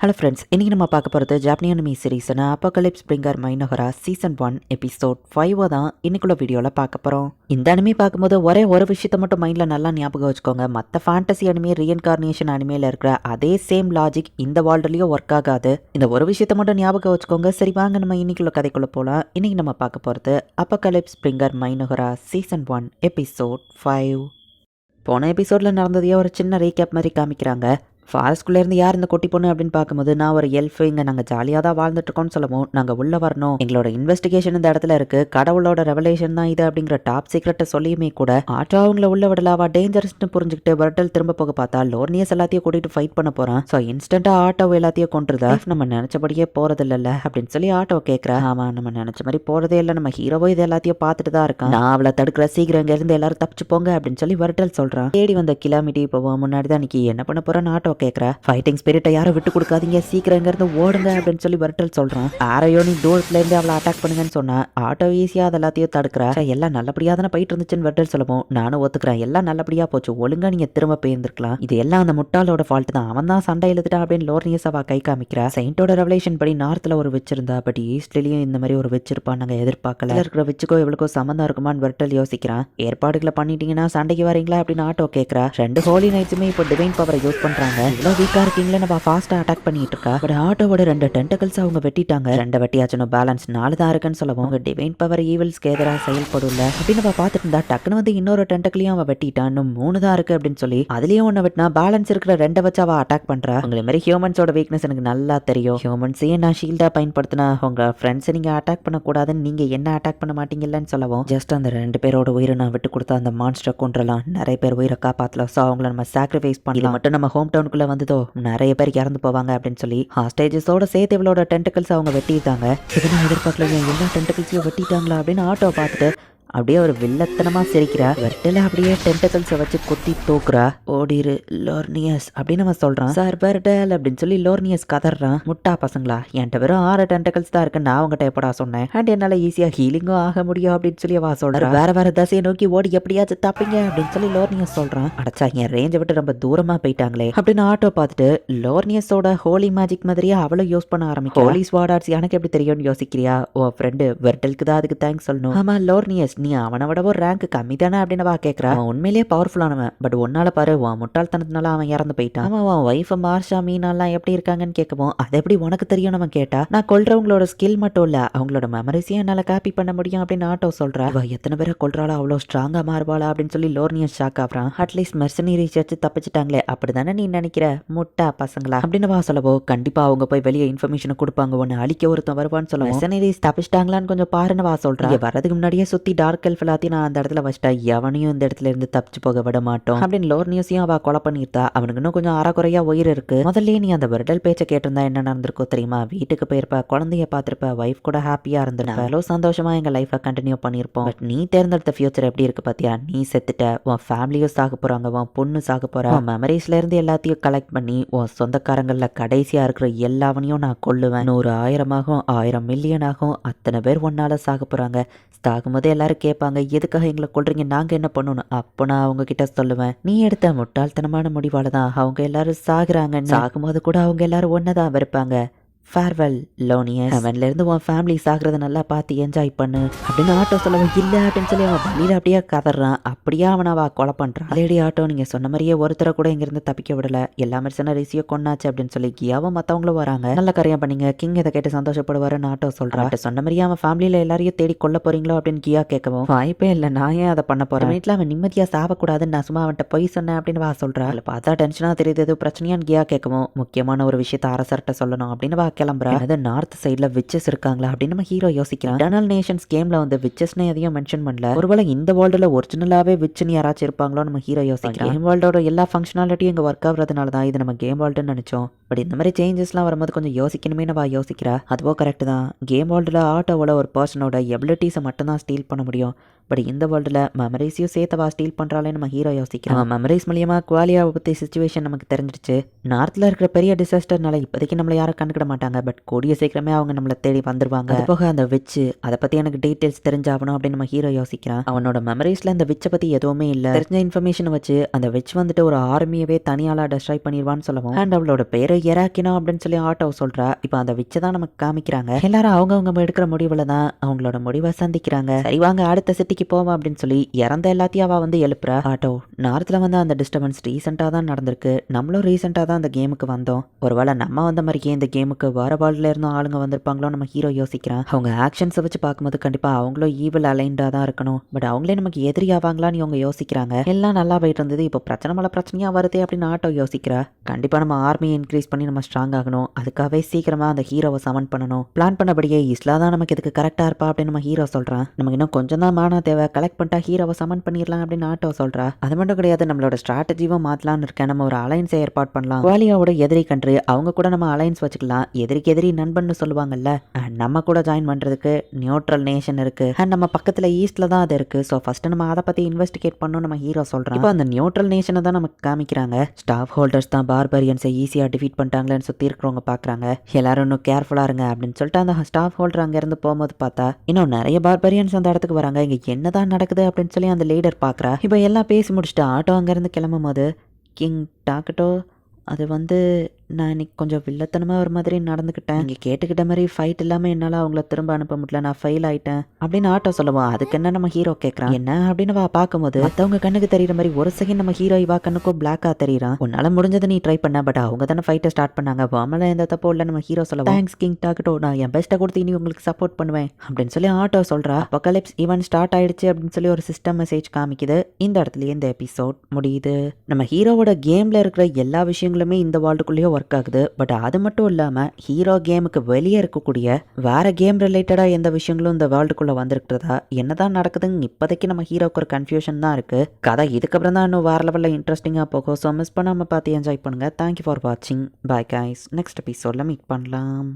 Hello friends இன்றைக்கி நம்ம பார்க்க போகிறது Japanese anime சீரீஸான apocalypse bringer Mynoghra season one episode five தான் இன்னைக்குள்ள வீடியோவில் பார்க்க போகிறோம் இந்த அனிமே பார்க்கும்போது ஒரே ஒரு விஷயத்த மட்டும் மைண்டில் நல்லா ஞாபகம் வச்சுக்கோங்க. மற்ற ஃபேண்டசி அனிமே ரீஎன்கார்னேஷன் அனிமேல இருக்கிற அதே சேம் லாஜிக் இந்த வேர்ல்டுலேயும் ஒர்க் ஆகாது. இந்த ஒரு விஷயத்த மட்டும் ஞாபகம் வச்சுக்கோங்க. சரி வாங்க நம்ம இன்னைக்குள்ள கதைக்குள்ளே போகலாம் இன்றைக்கி நம்ம பார்க்க போகிறது apocalypse bringer Mynoghra season one episode five போன எபிசோடில் நடந்ததையே ஒரு சின்ன ரீகேப் மாதிரி காமிக்கிறாங்க. ஃபாரஸ்ட்குள்ளேருந்து யார் இந்த குட்டி பொண்ணு அப்படின்னு பார்க்கும்போது நான் ஒரு எல்ஃப் இங்கே நாங்கள் ஜாலியாக தான் வாழ்ந்துட்டு இருக்கோம்னு சொல்லவும் நாங்கள் உள்ளே வரணும். எங்களோட இன்வெஸ்டிகேஷன் இந்த இடத்துல இருக்கு. கடவுளோட ரெவலேஷன் தான் இது அப்படிங்கிற டாப் சீக்ரெட்டை சொல்லியுமே கூட ஆட்டோ அவங்கள உள்ள விடலாவா டேஞ்சரஸ்னு புரிஞ்சுக்கிட்டு வரட்டல் திரும்ப போக பார்த்தா லோர்னியஸ் எல்லாத்தையும் கூட்டிட்டு ஃபைட் பண்ண போகிறான் ஸோ இன்ஸ்டண்ட்டாக ஆட்டோ எல்லாத்தையும் கொண்டுருதா நம்ம நினச்சபடியே போகிறது இல்லைல்ல அப்படின்னு சொல்லி ஆட்டோ கேட்குறேன் ஆமாம் நம்ம நினச்ச மாதிரி போகிறதே இல்லை. நம்ம ஹீரோவோ இது எல்லாத்தையும் பார்த்துட்டு தான் இருக்கான். நான் அவளை தடுக்கிற சீக்கிரம் இங்கேருந்து எல்லாரும் தப்பிச்சு போங்க அப்படின்னு சொல்லி வரட்டல் சொல்கிறான் தேடி வந்த கிலாமிட்டி இப்போ முன்னாடி தான் இன்னைக்கு என்ன பண்ண போறேன்னு ஆட்டோ கேட்குற ஃபைட்டிங் ஸ்பிரிட்டை யாரும் விட்டு கொடுக்காதீங்க சீக்கிரம் இருந்து ஓடுங்க அப்படின்னு சொல்லி வரட்டல் சொல்கிறான் ஆரையோ நீ தூரத்துல இருந்து அவளை அட்டாக் பண்ணுங்கன்னு சொன்னா ஆட்டோ ஈஸியா அது எல்லாத்தையும் தடுக்கிற. எல்லாம் நல்லபடியா தானே போயிட்டு இருந்துச்சுன்னு வரட்டல் சொல்லவும் நானும் ஒத்துக்கிறேன். எல்லாம் நல்லபடியா போச்சு. ஒழுங்கா நீங்க திரும்ப போயிருந்துருக்கலாம். இது எல்லாம் அந்த முட்டாளோட ஃபால்ட் தான். அவன் தான் சண்டை எழுதிட்டான் அப்படின்னு லோர்னியஸ் அவ கை காமிக்கிறா. செயின்டோட ரெவலேஷன் படி நார்த்ல ஒரு வச்சிருந்தா பட் ஈஸ்ட்லயும் இந்த மாதிரி ஒரு வச்சிருப்பான் நாங்க எதிர்பார்க்கல. இருக்கிற வச்சுக்கோ இவளுக்கோ சம்மந்தம் இருக்குமான்னு வரட்டல் யோசிக்கிறான். ஏற்பாடுகளை பண்ணிட்டீங்கன்னா சண்டைக்கு வரீங்களா அப்படின்னு ஆட்டோ கேட்கறா ரெண்டு ஹோலி நைட்ஸுமே இப்போ டிவைன் பவரை யூஸ் பண்றாங்க. இவ்வளோ வீக்கா இருக்கீங்களே? நம்ம ஃபாஸ்டா அட்டாக் பண்ணிட்டு இருக்கா பட் ஆட்டோவோட ரெண்டு டென்டகல்ஸ் அவங்க வெட்டிட்டாங்க. ரெண்டு வெட்டியாச்சும் பேலன்ஸ் நாலு தான் இருக்குன்னு சொல்லவும் அவங்க டிவைன் பவர் ஈவல்ஸ்க்கு எதிராக செயல்படும்ல அப்படின்னு நம்ம பார்த்துட்டு இருந்தா டக்குன்னு வந்து இன்னொரு டென்டக்களையும் அவன் வெட்டிட்டான் இன்னும் மூணு தான் இருக்கு அப்படின்னு சொல்லி அதுலயும் ஒன்று வெட்டினா பேலன்ஸ் இருக்கிற ரெண்டை வச்சு அவ அட்டாக் பண்றா. உங்களை மாதிரி ஹியூமன்ஸோட வீக்னஸ் எனக்கு நல்லா தெரியும். ஹியூமன்ஸையும் நான் ஷீல்டா பயன்படுத்தினா உங்க ஃப்ரெண்ட்ஸை நீங்க அட்டாக் பண்ணக்கூடாதுன்னு நீங்க என்ன அட்டாக் பண்ண மாட்டீங்கல்லன்னு சொல்லவும் ஜஸ்ட் அந்த ரெண்டு பேரோட உயிரை நான் விட்டு கொடுத்தா அந்த மான்ஸ்டர் கொன்றலாம் நிறைய பேர் உயிரை காப்பாத்தலாம் ஸோ அவங்கள நம்ம சாக்ரிஃபைஸ் பண்ணலாம். மட்டும் நம்ம ஹோம் டவுனுக்குள்ள வந்ததோ நிறைய பேர் இறந்து போவாங்க அப்படின்னு சொல்லி ஹாஸ்டேஜஸோட சேர்த்து இவளோட டென்டக்கல்ஸ் அவங்க வெட்டிட்டாங்க. இதை எதிர்பார்க்கல எல்லா டென்டக்கல்ஸையும் வெட்டிட்டாங்களா? அப்படின்னு ஆட்டோ பார்த்துட்டு அப்படியே ஒரு வில்லத்தனமா சிரிக்கிறா. வெட்டில அப்படியே டென்டக்கல்ஸை வச்சு கொத்தி தூக்குறா. ஓடிரு லோர்னியஸ் அப்படின்னு நம்ம சொல்றான். சார் பெர்டல் அப்படின்னு சொல்லி லோர்னியஸ் கதறான். முட்டா பசங்களா என்கிட்ட வெறும் ஆறு டென்டக்கல்ஸ் தான் இருக்கு நான் உங்ககிட்ட எப்படா சொன்னேன்? அண்ட் என்னால ஈஸியா ஹீலிங்கும் ஆக முடியும் அப்படின்னு சொல்லி வா சொல்றா வேற வேற தசையை நோக்கி ஓடி எப்படியாச்சும் தப்பிங்க அப்படின்னு சொல்லி லோர்னியஸ் சொல்றான். அடச்சா என் ரேஞ்சை விட்டு ரொம்ப தூரமா போயிட்டாங்களே அப்படின்னு ஆட்டோ பார்த்துட்டு லோர்னியஸோட ஹோலி மேஜிக் மாதிரியே அவளும் யூஸ் பண்ண ஆரம்பிக்கும் ஹோலி ஸ்வாடார்ட்ஸ் எனக்கு எப்படி தெரியும்னு யோசிக்கிறியா? ஓ ஃப்ரெண்டு வெர்டலுக்கு தான் அதுக்கு தேங்க்ஸ் சொல்லணும். ஆமா லோர்னியஸ் நீ அவனை விட ஒரு ரேங்க் கம்மி தானே அப்படின்னு வா கேட்குறா அவன் உண்மையிலேயே பவர்ஃபுல்லானவன் பட் உன்னால பாரு உன் முட்டாள்தனத்தினால அவன் இறந்து போயிட்டான். அவன் அவன் ஒய்ஃப் மார்ஷா மீனாலாம் எப்படி இருக்காங்கன்னு கேட்கவும் அது எப்படி உனக்கு தெரியும்? நம்ம கேட்டா நான் கொல்றவங்களோட ஸ்கில் மட்டும் இல்ல அவங்களோட மெமரிஸையும் என்னால காப்பி பண்ண முடியும்? அப்படின்னு ஆட்டோ சொல்றா. அவள் எத்தனை பேரை கொல்றாளா? அவ்வளோ ஸ்ட்ராங்கா மாறுவாளா? அப்படின்னு சொல்லி லோர்னியன் ஷாக் ஆகிறான். அட்லீஸ்ட் மெர்சனி வச்சு தப்பிச்சிட்டாங்களே அப்படிதானே நீ நினைக்கிற? முட்டா பசங்களா? அப்படின்னு வா சொல்லவோ கண்டிப்பா அவங்க போய் வெளியே இன்ஃபர்மேஷன் கொடுப்பாங்க. ஒன்னு அழிக்க ஒருத்தன் வருவான்னு சொல்லுவோம் மெர்சனரிஸ் தப்பிச்சிட்டாங்களான்னு கொஞ்சம் பாருன்னு வா சொல்றேன் வர்றதுக்கு வரதுக்கு முன்னாடியே சுத்தி டார்க் எல்ஃப் எல்லாத்தையும் நான் அந்த இடத்துல வச்சிட்டா எவனையும் இந்த இடத்துல இருந்து தப்பிச்சு போக விட மாட்டோம். அப்படின்னு லோர்னியஸையும் அவ கொலை பண்ணிருந்தா அவனுக்கு இன்னும் கொஞ்சம் அறக்குறையா உயிர் இருக்கு. முதல்லயே நீ அந்த விரடல் பேச்சை கேட்டிருந்தா என்ன நடந்திருக்கோ தெரியுமா? வீட்டுக்கு போயிருப்ப குழந்தைய பார்த்திருப்ப ஒய்ஃப் கூட ஹாப்பியா இருந்திருப்ப. அவ்வளோ சந்தோஷமா எங்க லைஃபை கண்டினியூ பண்ணியிருப்போம். பட் நீ தேர்ந்தெடுத்த ஃபியூச்சர் எப்படி இருக்கு பாத்தியா? நீ செத்துட்ட உன் ஃபேமிலியும் சாக போறாங்க உன் பொண்ணு சாக போறா. மெமரிஸ்ல இருந்து எல்லாத்தையும் கலெக்ட் பண்ணி உன் சொந்தக்காரங்கள்ல கடைசியா இருக்கிற எல்லாவனையும் நான் கொல்லுவேன். நூறு ஆயிரமாகும் ஆயிரம் மில்லியன் ஆகும் அத்தனை பேர் ஒன்னால சாக போறாங்க. சாகும்போது எல்லாரும் கேட்பாங்க எதுக்காக எங்களை கொள்றீங்க நாங்க என்ன பண்ணணும்? அப்போ நான் அவங்க கிட்ட சொல்லுவேன் நீ எடுத்த முட்டாள்தனமான முடிவால தான். அவங்க எல்லாரும் சாகுறாங்கன்னு. சாகும்போது கூட அவங்க எல்லாரும் ஒன்னதான் இருப்பாங்க ஃபேர்வெல் லோனியஸ் அவன்ல இருந்து உன் ஃபேமிலி சாகிறத நல்லா பார்த்து என்ஜாய் பண்ணு. அப்படின்னு ஆட்டோ சொல்லவும் இல்ல அப்படின்னு சொல்லி அவன் வழியில அப்படியே கதறான். அப்படியே அவனை அவ கொலை பண்றான். அதேடி ஆட்டோ நீங்க சொன்ன மாதிரியே ஒருத்தரை கூட இங்க இருந்து தப்பிக்க விடல. எல்லா மெர்சனரிஸையும் கொண்டாச்சு அப்படின்னு சொல்லி கியாவும் மத்தவங்களும் வராங்க. நல்ல காரியம் பண்ணீங்க. கிங் இதை கேட்டு சந்தோஷப்படுவாருன்னு ஆட்டோ சொல்றான் அவன்கிட்ட சொன்ன மாதிரியே அவன் ஃபேமிலியில எல்லாரையும் தேடி கொல்ல போறீங்களோ அப்படின்னு கியா கேட்கவும் வாய்ப்பே இல்ல. நான் ஏன் அதை பண்ண போறேன்? வீட்டுல அவன் நிம்மதியா சாவக்கூடாதுன்னு நான் சும்மா அவன்கிட்ட பொய் சொன்னேன் அப்படின்னு வா அதுல பார்த்தா டென்ஷனா தெரியுது. ஏதோ பிரச்சனையான்னு கியா கேட்கவும் முக்கியமான ஒரு விஷயத்த அரசர்கிட்ட சொல்லணும் அப்படின்னு வா கிளம்புறா. அது நார்த் சைடுல விச்சஸ் இருக்காங்களா அப்படின்னு நம்ம ஹீரோ யோசிக்கிறான். இட்டர்னல் நேஷன்ஸ் கேம்ல வந்து விச்சஸ்னு எதையும் மென்ஷன் பண்ணல. ஒருவேளை இந்த வேர்ல்டுல ஒரிஜினலாவே விச்சுன்னு யாராச்சும் இருப்பாங்களோ நம்ம ஹீரோ யோசிக்கிறான். கேம் வேர்ல்டோட எல்லா ஃபங்க்ஷனாலிட்டியும் இங்க ஒர்க் ஆகுறதுனால தான் இது நம்ம கேம் வேர்ல்டுன்னு நினைச்சோம். பட் இந்த மாதிரி சேஞ்சஸ்லாம் வரும்போது கொஞ்சம் யோசிக்கணுமே நம்ம யோசிக்கிறா. அதுவோ கரெக்ட் தான். கேம் வேர்ல்டில் ஆட்டோவோட ஒரு பர்சனோட எபிலிட்டிஸை மட்டும் தான் ஸ்டீல் பண்ண முடியும். பட் இந்த வேர்ல்டில் மெமரிஸையும் சேர்த்தவா ஸ்டீல் பண்ணுறாளே நம்ம ஹீரோ யோசிக்கிறோம். மெமரிஸ் மூலியமாக குவாலியாவை பற்றி சுச்சுவேஷன் நமக்கு தெரிஞ்சிடுச்சு நார்த்தில் இருக்கிற பெரிய டிசாஸ்டர்னால இப்போதைக்கு நம்மளை யாரும் கண்டுக்கிட மாட்டாங்க. பட் கூடிய சீக்கிரமே அவங்க நம்மளை தேடி வந்துருவாங்க. அது போக அந்த விச்சு அதை பற்றி எனக்கு டீட்டெயில்ஸ் தெரிஞ்சாகணும் அப்படின்னு நம்ம ஹீரோ யோசிக்கிறான். அவனோட மெமரிஸில் இந்த விச்சை பற்றி எதுவுமே இல்லை. தெரிஞ்ச இன்ஃபர்மேஷனை வச்சு அந்த விச் வந்துட்டு ஒரு ஆர்மியவே தனியாளா டெஸ்ட்ராய் பண்ணிடுவான்னு சொல்லுவோம் அண்ட் அவளோட பேரை எராக்கினோ அப்படின்னு சொல்லி ஆட்டோ சொல்கிறா இப்போ அந்த விச்சை தான் நமக்கு காமிக்கிறாங்க. எல்லாரும் அவங்கவுங்க எடுக்கிற முடிவுல தான் அவங்களோட முடிவை சந்திக்கிறாங்க. சரி வாங்க அடுத்த சிட்டிக்கு போவோம் அப்படின்னு சொல்லி இறந்த எல்லாத்தையும் அவள் வந்து எழுப்புற. ஆட்டோ நார்த்தில் வந்து அந்த டிஸ்டர்பன்ஸ் ரீசெண்டாக தான் நடந்திருக்கு. நம்மளும் ரீசெண்டாக தான் அந்த கேமுக்கு வந்தோம். ஒருவேளை நம்ம வந்த மாதிரியே இந்த கேமுக்கு வர பால்ல இருந்தும் ஆளுங்க வந்திருப்பாங்களோ நம்ம ஹீரோ யோசிக்கிறான் அவங்க ஆக்ஷன்ஸை வச்சு பார்க்கும்போது கண்டிப்பாக அவங்களும் ஈவில் அலைண்டாக தான் இருக்கணும். பட் அவங்களே நமக்கு எதிரி ஆவாங்களான்னு இவங்க யோசிக்கிறாங்க. எல்லாம் நல்லா போயிட்டு இருந்தது. இப்போ பிரச்சனை மேலே பிரச்சனையாக வருது அப்படின்னு ஆட்டோ யோசிக்கிறா. கண்டிப்பாக நம்ம ஆர்மியை இன்க்ரீஸ் பண்ணி நம்ம ஸ்ட்ராங் ஆகணும். அதுக்காகவே சீக்கிரமாக அந்த ஹீரோவை சமன் பண்ணணும். பிளான் பண்ணபடியே இஸ்லா தான் நமக்கு இதுக்கு கரெக்டாக இருப்பா அப்படின்னு நம்ம ஹீரோ சொல்கிறான் நமக்கு இன்னும் கொஞ்சம் தான் மான தேவை? கலெக்ட் பண்ணிட்டா ஹீரோவை சமன் பண்ணிடலாம் அப்படின்னு ஆட்டோ சொல்கிறா அது மட்டும் கிடையாது நம்மளோட ஸ்ட்ராட்டஜியும் மாற்றலாம்னு இருக்கேன். நம்ம ஒரு அலைன்ஸை ஏற்பாடு பண்ணலாம். குவாலியாவோட எதிரி கண்ட்ரி அவங்க கூட நம்ம அலைன்ஸ் வச்சுக்கலாம். எதிரிக்கு எதிரி நண்பன் சொல்லுவாங்கல்ல நம்ம கூட ஜாயின் பண்ணுறதுக்கு நியூட்ரல் நேஷன் இருக்கு. அண்ட் நம்ம பக்கத்தில் ஈஸ்ட்ல தான் அது இருக்கு. ஸோ ஃபர்ஸ்ட் நம்ம அதை பற்றி இன்வெஸ்டிகேட் பண்ணணும் நம்ம ஹீரோ சொல்கிறோம் இப்போ அந்த நியூட்ரல் நேஷனை தான் நமக்கு காமிக்கிறாங்க. ஸ்டாஃப் ஹோல்டர்ஸ் தான் பார்பரியன்ஸை ஈஸியாக டிஃபீட் பண்ணிட்டாங்களேன்னு சுற்றி இருக்கிறவங்க பார்க்குறாங்க எல்லாரும் இன்னும் கேர்ஃபுல்லாக இருங்க அப்படின்னு சொல்லிட்டு அந்த ஸ்டாஃப் ஹோல்டர் அங்கேருந்து போகும்போது பார்த்தா இன்னும் நிறைய பார்பரியன்ஸ் அந்த இடத்துக்கு வராங்க. இங்கே என்னதான் நடக்குது அப்படின்னு சொல்லி அந்த லீடர் பார்க்குறா. இப்போ எல்லாம் பேசி முடிச்சுட்டு ஆட்டோ அங்கேருந்து கிளம்பும் போது கிங் டாக்கட்டோ அது வந்து நான் இன்னைக்கு கொஞ்சம் வில்லத்தனமாக ஒரு மாதிரி நடந்துக்கிட்டேன். இங்கே கேட்டுக்கிட்ட மாதிரி ஃபைட் இல்லாமல் என்னால் அவங்கள திரும்ப அனுப்ப முடியல. நான் ஃபெயில் ஆயிட்டேன். அப்படின்னு ஆட்டோ சொல்லுவோம் அதுக்கு என்ன நம்ம ஹீரோ கேட்குறான் என்ன அப்படின்னு வா பார்க்கும்போது மற்றவங்க கண்ணுக்கு தெரியுற மாதிரி ஒரு செகண்ட் நம்ம ஹீரோ இவா கண்ணுக்கும் பிளாக்காக தெரியுறான் உன்னால் முடிஞ்சதை நீ ட்ரை பண்ண பட் அவங்க தானே ஃபைட்டை ஸ்டார்ட் பண்ணாங்க. வாமல எந்த தப்போ இல்லை நம்ம ஹீரோ சொல்லுவோம் தேங்க்ஸ் கிங் டாக்கட்டோ நான் என் பெஸ்ட்டை கொடுத்து இனி உங்களுக்கு சப்போர்ட் பண்ணுவேன். அப்படின்னு சொல்லி ஆட்டோ சொல்கிறா அப்போகலிப்ஸ் ஈவன் ஸ்டார்ட் ஆயிடுச்சு அப்படின்னு சொல்லி ஒரு சிஸ்டம் மெசேஜ் காமிக்குது. இந்த இடத்துலயே இந்த எபிசோட் முடியுது. நம்ம ஹீரோவோட கேமில் இருக்கிற எல்லா விஷயங்களுமே இந்த வேர்ல்டுக்குள்ளேயே ஒர்க் ஆகுது. பட் அது மட்டும் இல்லாமல் ஹீரோ கேமுக்கு வெளியே இருக்கக்கூடிய வேற கேம் ரிலேட்டடாக எந்த விஷயங்களும் இந்த வேர்ல்டுக்குள்ளே வந்திருக்கிறதா? என்னதான் நடக்குதுன்னு இப்போதைக்கு நம்ம ஹீரோக்கு ஒரு கன்ஃபியூஷன் தான் இருக்குது கதை இதுக்கப்புறம் தான் இன்னும் வேற லெவலில் இன்ட்ரெஸ்டிங்காக போகும். ஸோ மிஸ் பண்ணாமல் பார்த்து என்ஜாய் பண்ணுங்கள் தேங்க்யூ ஃபார் வாட்சிங் பாய் கைஸ் நெக்ஸ்ட் எபிசோடில் மீட் பண்ணலாம்.